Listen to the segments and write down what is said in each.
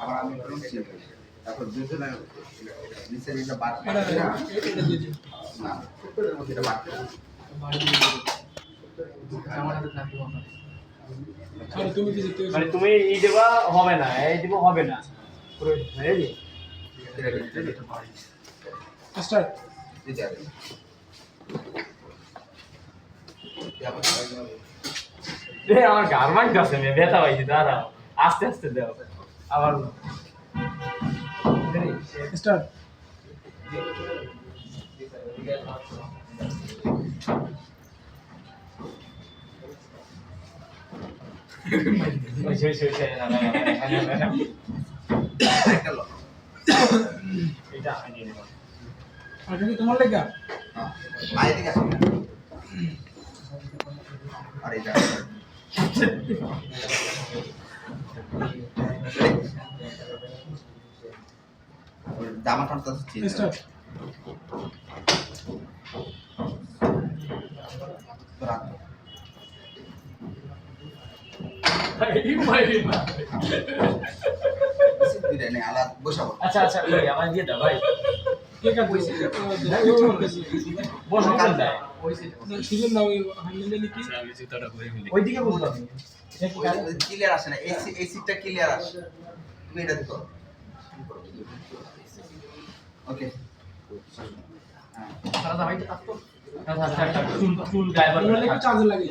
আবার আমি হয়। তারপর দুজনে নিচে যেটা বাদ না এটা এটা না এটা বাদ তুমি মানে তুমি ই দেবা হবে না এই দিব হবে না হয়ে। স্টার্ট এ আমার গার্মেন্ট আছে মে ব্যথা পাইছি দাঁড়াও আস্তে আস্তে দাও আবার স্টার্ট। এটা তোমার লেগা আলাদা বসাবো। আচ্ছা আচ্ছা আমার দিয়ে দাও ভাই। ওইদিকে ক্লিয়ার আসে না এই সিটটা ক্লিয়ার আসে। তুমি এটা দেখো। ওকে আচ্ছা চুল চুল গায়ে চার্জ লাগে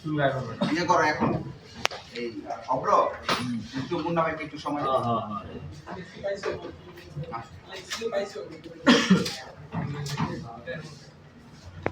চুল করবে ইয়ে করো এখন। এই একটু মুন্না ভাইকে একটু সময় দাও। হ্যাঁ হ্যাঁ আস।